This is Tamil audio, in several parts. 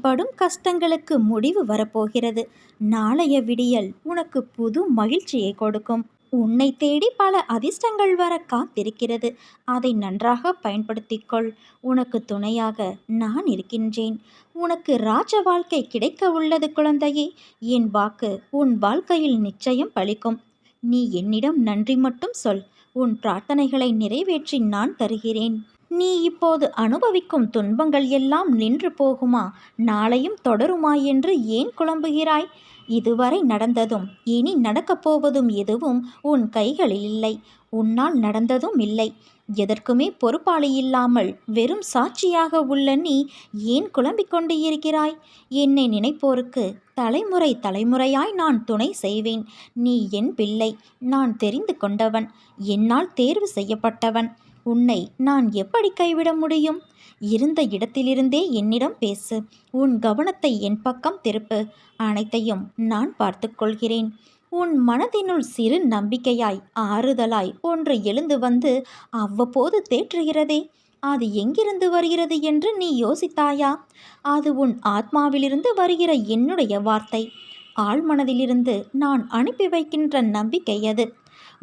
படும் கஷ்டங்களுக்கு முடிவு வரப்போகிறது. நாளைய விடியல் உனக்கு புது மகிழ்ச்சியை கொடுக்கும். உன்னை தேடி பல அதிர்ஷ்டங்கள் வர காத்திருக்கிறது. அதை நன்றாக பயன்படுத்திக்கொள். உனக்கு துணையாக நான் இருக்கின்றேன். உனக்கு ராஜ வாழ்க்கை கிடைக்க உள்ளது குழந்தையே. என் வாக்கு உன் வாழ்க்கையில் நிச்சயம் பலிக்கும் நீ என்னிடம் நன்றி மட்டும் சொல். உன் பிரார்த்தனைகளை நிறைவேற்றி நான் தருகிறேன். நீ இப்போது அனுபவிக்கும் துன்பங்கள் எல்லாம் நின்று போகுமா? நாளையும் தொடருமா என்று ஏன் குழம்புகிறாய்? இதுவரை நடந்ததும் இனி நடக்கப் போவதும் எதுவும் உன் கைகளில் இல்லை. உன்னால் நடந்ததும் இல்லை. எதற்குமே பொறுப்பாளி இல்லாமல் வெறும் சாட்சியாக உள்ள நீ ஏன் குழம்பிக் கொண்டு இருக்கிறாய் என்னை நினைப்போருக்கு தலைமுறை தலைமுறையாய் நான் துணை செய்வேன். நீ என் பிள்ளை நான் தெரிந்து கொண்டவன். என்னால் தேர்வு செய்யப்பட்டவன். உன்னை நான் எப்படி கைவிட முடியும்? இருந்த இடத்திலிருந்தே என்னிடம் பேசு. உன் கவனத்தை என் பக்கம் திருப்பு. அனைத்தையும் நான் பார்த்து கொள்கிறேன். உன் மனதினுள் சிறு நம்பிக்கையாய் ஆறுதலாய் ஒன்று எழுந்து வந்து அவ்வப்போது தேற்றுகிறதே. அது எங்கிருந்து வருகிறது என்று நீ யோசித்தாயா? அது உன் ஆத்மாவிலிருந்து வருகிற என்னுடைய வார்த்தை. ஆழ்மனதிலிருந்து நான் அனுப்பி வைக்கின்ற நம்பிக்கை அது.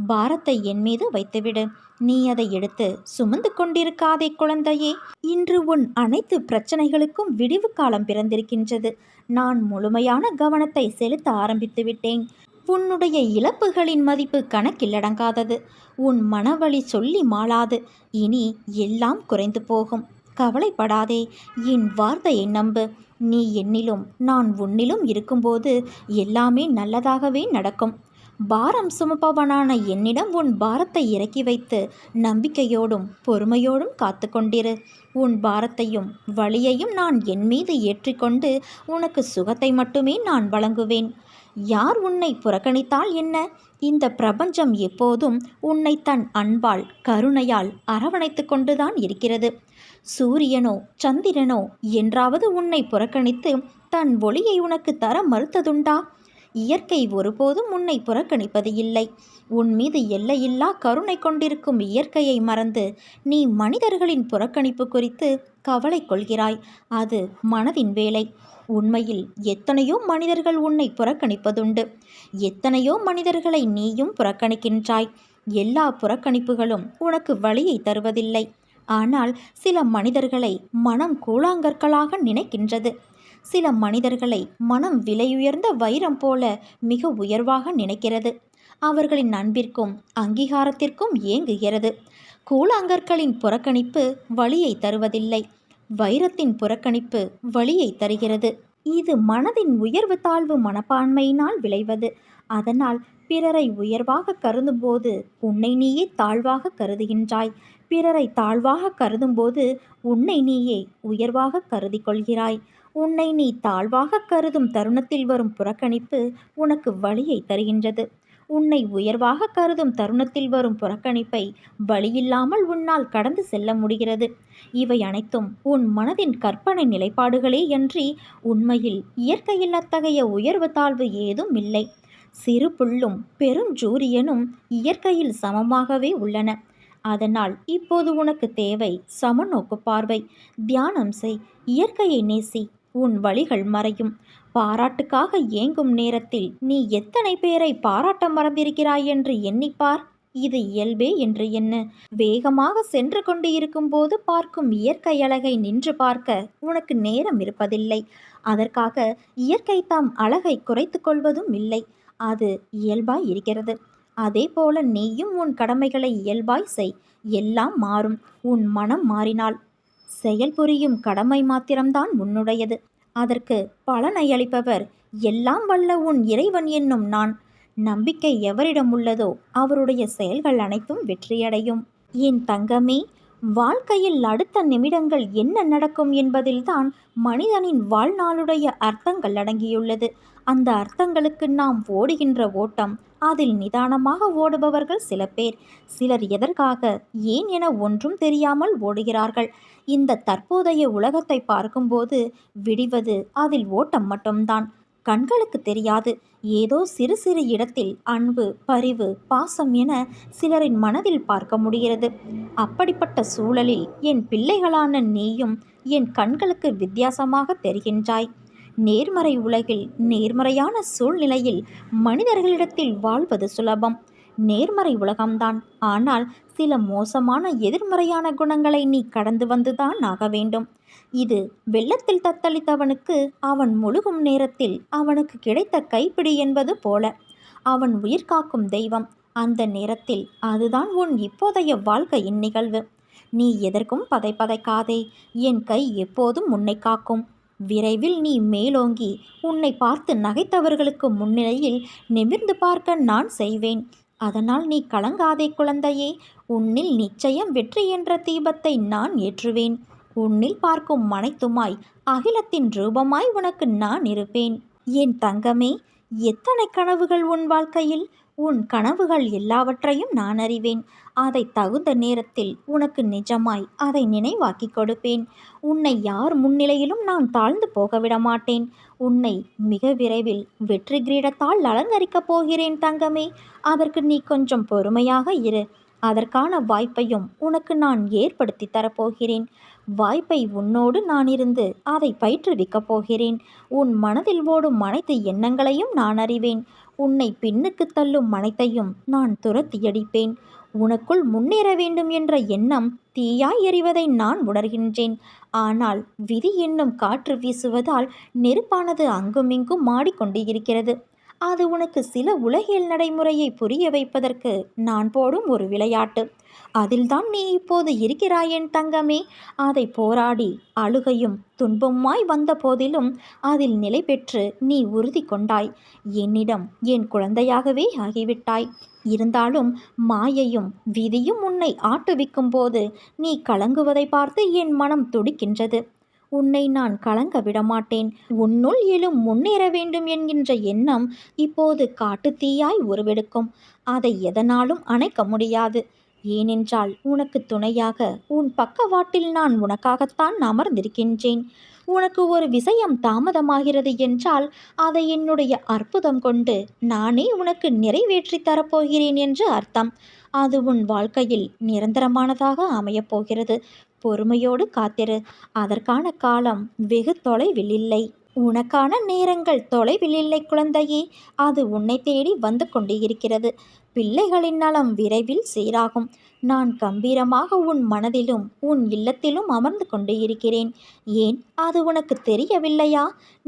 பாரத்தை என் மீது வைத்துவிடு. நீ அதை எடுத்து சுமந்து கொண்டிருக்காதே குழந்தையே. இன்று உன் அனைத்து பிரச்சனைகளுக்கும் விடிவு காலம் பிறந்திருக்கின்றது. நான் முழுமையான கவனத்தை செலுத்த ஆரம்பித்து விட்டேன். உன்னுடைய இழப்புகளின் மதிப்பு கணக்கில் அடங்காதது உன் மனவழி சொல்லி மாளாது. இனி எல்லாம் குறைந்து போகும். கவலைப்படாதே. என் வார்த்தையை நம்பு. நீ என்னிலும் நான் உன்னிலும் இருக்கும்போது எல்லாமே நல்லதாகவே நடக்கும். பாரம் சுமப்பவனான என்னிடம் உன் பாரத்தை இறக்கி வைத்து நம்பிக்கையோடும் பொறுமையோடும் காத்து கொண்டிரு உன் பாரத்தையும் வழியையும் நான் என் மீது ஏற்றிக்கொண்டு உனக்கு சுகத்தை மட்டுமே நான் வழங்குவேன். யார் உன்னை புறக்கணித்தால் என்ன? இந்த பிரபஞ்சம் எப்போதும் உன்னை தன் அன்பால் கருணையால் அரவணைத்து கொண்டுதான் இருக்கிறது. சூரியனோ சந்திரனோ என்றாவது உன்னை புறக்கணித்து தன் ஒளியை உனக்கு தர மறுத்ததுண்டா? இயற்கை ஒருபோதும் உன்னை புறக்கணிப்பது இல்லை. உன் மீது எல்லையில்லா கருணை கொண்டிருக்கும் இயற்கையை மறந்து நீ மனிதர்களின் புறக்கணிப்பு குறித்து கவலை கொள்கிறாய். அது மனதின் வேலை. உண்மையில் எத்தனையோ மனிதர்கள் உன்னை புறக்கணிப்பதுண்டு. எத்தனையோ மனிதர்களை நீயும் புறக்கணிக்கின்றாய். எல்லா புறக்கணிப்புகளும் உனக்கு வழியை தருவதில்லை. ஆனால் சில மனிதர்களை மனம் கூழாங்கற்களாக நினைக்கின்றது. சில மனிதர்களை மனம் விலையுயர்ந்த வைரம் போல மிக உயர்வாக நினைக்கிறது. அவர்களின் அன்பிற்கும் அங்கீகாரத்திற்கும் ஏங்குகிறது. கூழாங்கற்களின் புறக்கணிப்பு வழியை தருவதில்லை. வைரத்தின் புறக்கணிப்பு வழியை தருகிறது. இது மனதின் உயர்வு தாழ்வு மனப்பான்மையினால் விளைவது. அதனால் பிறரை உயர்வாக கருதும்போது உன்னை நீயே தாழ்வாக கருதுகின்றாய். பிறரை தாழ்வாக கருதும்போது உன்னை நீயே உயர்வாக கருதி கொள்கிறாய். உன்னை நீ தாழ்வாக கருதும் தருணத்தில் வரும் புறக்கணிப்பு உனக்கு வழியை தருகின்றது. உன்னை உயர்வாக கருதும் தருணத்தில் வரும் புறக்கணிப்பை வழியில்லாமல் உன்னால் கடந்து செல்ல முடிகிறது. இவை அனைத்தும் உன் மனதின் கற்பனை நிலைப்பாடுகளே அன்றி உண்மையில் இயற்கையில் அத்தகைய உயர்வு தாழ்வு ஏதும் இல்லை. சிறு புல்லும் பெருஞ்சூரியனும் இயற்கையில் சமமாகவே உள்ளன. அதனால் இப்போது உனக்கு தேவை சமநோக்கு பார்வை. தியானம் செய். இயற்கையை நேசி. உன் வழிகள் மறையும். பாராட்டுக்காக ஏங்கும் நேரத்தில் நீ எத்தனை பேரை பாராட்ட மறந்திருக்கிறாய் என்று எண்ணிப்பார்? இது இயல்பே என்று என்ன வேகமாக சென்று கொண்டு இருக்கும்போது பார்க்கும் இயற்கை அழகை நின்று பார்க்க உனக்கு நேரம் இருப்பதில்லை. அதற்காக இயற்கை தாம் அழகை குறைத்து கொள்வதும் இல்லை. அது இயல்பாய் இருக்கிறது. அதே போல நீயும் உன் கடமைகளை இயல்பாய் செய். எல்லாம் மாறும். உன் மனம் மாறினால் செயல் புரியும் கடமை மாத்திரம்தான் உன்னுடையது. அதற்கு பலனை அளிப்பவர் எல்லாம் வல்ல உன் இறைவன் என்னும் நான். நம்பிக்கை எவரிடம் உள்ளதோ அவருடைய செயல்கள் அனைத்தும் வெற்றியடையும். என் தங்கமே வாழ்க்கையில் அடுத்த நிமிடங்கள் என்ன நடக்கும் என்பதில்தான் மனிதனின் வாழ்நாளுடைய அர்த்தங்கள் அடங்கியுள்ளது. அந்த அர்த்தங்களுக்கு நாம் ஓடுகின்ற ஓட்டம் அதில் நிதானமாக ஓடுபவர்கள் சில பேர். சிலர் எதற்காக ஏன் என ஒன்றும் தெரியாமல் ஓடுகிறார்கள். இந்த தற்போதைய உலகத்தை பார்க்கும்போது விடிவது அதில் ஓட்டம் மட்டும்தான். கண்களுக்கு தெரியாது. ஏதோ சிறு சிறு இடத்தில் அன்பு பரிவு பாசம் என சிலரின் மனதில் பார்க்க முடிகிறது. அப்படிப்பட்ட சூழலில் என் பிள்ளைகளான நீயும் என் கண்களுக்கு வித்தியாசமாக தெரிகின்றாய். நேர்மறை உலகில் நேர்மறையான சூழ்நிலையில் மனிதர்களிடத்தில் வாழ்வது சுலபம். நேர்மறை உலகம்தான். ஆனால் சில மோசமான எதிர்மறையான குணங்களை நீ கடந்து வந்துதான் ஆக வேண்டும். இது வெள்ளத்தில் தத்தளித்தவனுக்கு அவன் முழுகும் நேரத்தில் அவனுக்கு கிடைத்த கைப்பிடி என்பது போல. அவன் உயிர் காக்கும் தெய்வம். அந்த நேரத்தில் அதுதான் உன் இப்போதைய வாழ்க்கையின் நிகழ்வு. நீ எதற்கும் பதை பதைக்காதே என் கை எப்போதும் உன்னை காக்கும். விரைவில் நீ மேலோங்கி உன்னை பார்த்து நகைத்தவர்களுக்கு முன்னிலையில் நிமிர்ந்து பார்க்க நான் செய்வேன். அதனால் நீ கலங்காதே குழந்தையே. உன்னில் நிச்சயம் வெற்றி என்ற தீபத்தை நான் ஏற்றுவேன். உன்னில் பார்க்கும் மனைத்துமாய் அகிலத்தின் ரூபமாய் உனக்கு நான் இருப்பேன். என் தங்கமே எத்தனை கனவுகள் உன் வாழ்க்கையில்? உன் கனவுகள் எல்லாவற்றையும் நான் அறிவேன். அதை தகுந்த நேரத்தில் உனக்கு நிஜமாய் அதை நினைவாக்கி கொடுப்பேன். உன்னை யார் முன்னிலையிலும் நான் தாழ்ந்து போகவிட மாட்டேன். உன்னை மிக விரைவில் வெற்றி கிரீடத்தால் அலங்கரிக்கப் போகிறேன் தங்கமே. அதற்கு நீ கொஞ்சம் பொறுமையாக இரு. அதற்கான வாய்ப்பையும் உனக்கு நான் ஏற்படுத்தி தரப்போகிறேன் வாய்ப்பை உன்னோடு நான் இருந்து அதை பயிற்றுவிக்கப் போகிறேன். உன் மனதில் ஓடும் அனைத்து எண்ணங்களையும் நான் அறிவேன். உன்னை பின்னுக்கு தள்ளும் அனைத்தையும் நான் துரத்தியடிப்பேன். உனக்குள் முன்னேற வேண்டும் என்ற எண்ணம் தீயாய் எறிவதை நான் உணர்கின்றேன். ஆனால் விதி என்னும் காற்று வீசுவதால் நெருப்பானது அங்குமிங்கும் மாடிக்கொண்டு இருக்கிறது அது உனக்கு சில உலகியல் நடைமுறையை புரிய வைப்பதற்கு நான் போடும் ஒரு விளையாட்டு. அதில்தான் நீ இப்போது இருக்கிறாயேன் தங்கமே. அதை போராடி அழுகையும் துன்பமாய் வந்த போதிலும் அதில் நிலை பெற்று நீ உறுதி கொண்டாய். என்னிடம் என் குழந்தையாகவே ஆகிவிட்டாய். இருந்தாலும் மாயையும் விதியும் உன்னை ஆட்டுவிக்கும் போது நீ கலங்குவதை பார்த்து என் மனம் துடிக்கின்றது. உன்னை நான் கலங்க விடமாட்டேன். உன்னுள் எழும் முன்னேற வேண்டும் என்கின்ற எண்ணம் இப்போது காட்டுத்தீயாய் உருவெடுக்கும். அதை எதனாலும் அணைக்க முடியாது. ஏனென்றால் உனக்கு துணையாக உன் பக்கவாட்டில் நான் உனக்காகத்தான் அமர்ந்திருக்கின்றேன். உனக்கு ஒரு விஷயம் தாமதமாகிறது என்றால் அதை என்னுடைய அற்புதம் கொண்டு நானே உனக்கு நிறைவேற்றி தரப்போகிறேன் என்று அர்த்தம். அது உன் வாழ்க்கையில் நிரந்தரமானதாக அமையப் போகிறது. பொறுமையோடு காத்திரு. அதற்கான காலம் வெகு தொலைவில் இல்லை உனக்கான நேரங்கள் தொலைவில் இல்லை குழந்தையே. அது உன்னை தேடி வந்து கொண்டு இருக்கிறது பிள்ளைகளின் நலம் விரைவில் சீராகும். நான் கம்பீரமாக உன் மனதிலும் உன் இல்லத்திலும் அமர்ந்து கொண்டு இருக்கிறேன் ஏன்? அது உனக்கு தெரியவில்லையா?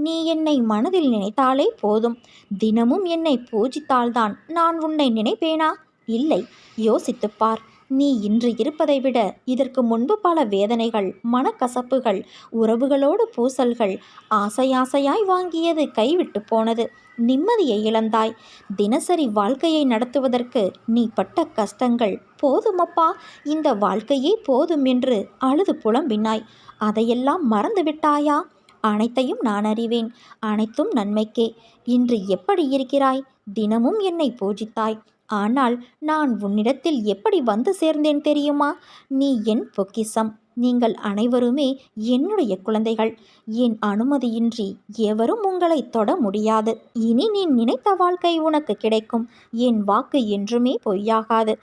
நீ என்னை மனதில் நினைத்தாலே போதும். தினமும் என்னை பூஜித்தால்தான் நான் உன்னை நினைப்பேனா? இல்லை. யோசித்துப்பார் நீ இன்று இருப்பதை விட இதற்கு முன்பு பல வேதனைகள் மனக்கசப்புகள் உறவுகளோடு பூசல்கள் ஆசையாசையாய் வாங்கியது கைவிட்டு போனது. நிம்மதியை இழந்தாய். தினசரி வாழ்க்கையை நடத்துவதற்கு நீ பட்ட கஷ்டங்கள் போதுமப்பா. இந்த வாழ்க்கையே போதும் என்று அழுது புலம்பினாய். அதையெல்லாம் மறந்துவிட்டாயா அனைத்தையும் நான் அறிவேன். அனைத்தும் நன்மைக்கே. இன்று எப்படி இருக்கிறாய்? தினமும் என்னை பூஜித்தாய். ஆனால் நான் உன்னிடத்தில் எப்படி வந்து சேர்ந்தேன் தெரியுமா? நீ என் பொக்கிசம் நீங்கள் அனைவருமே என்னுடைய குழந்தைகள். என் அனுமதியின்றி எவரும் உங்களை தொட முடியாது. இனி நீ நினைத்த வாழ்க்கை உனக்கு கிடைக்கும். என் வாக்கு என்றுமே பொய்யாகாது.